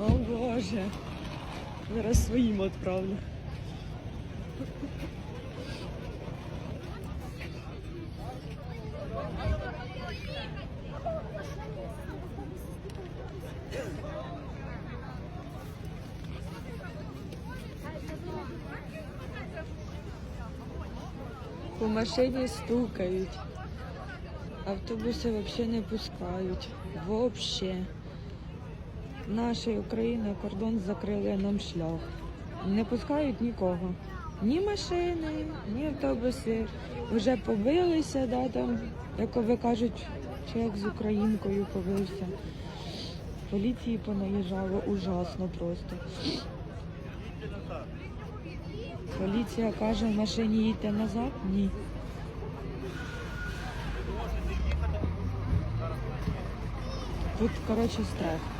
О Боже. Зараз своїм відправлю. По машині стукають. Автобуси взагалі не пускають. Вообще. Наша Україна кордон закрили нам шлях. Не пускають нікого. Ні машини, ні автобуси. Вже побилися, да, там, як ви кажуть, чоловік з українкою побився. Поліції понаїжджало ужасно просто. Поліція каже, в машині їдьте назад? Ні. Тут, коротше, страх.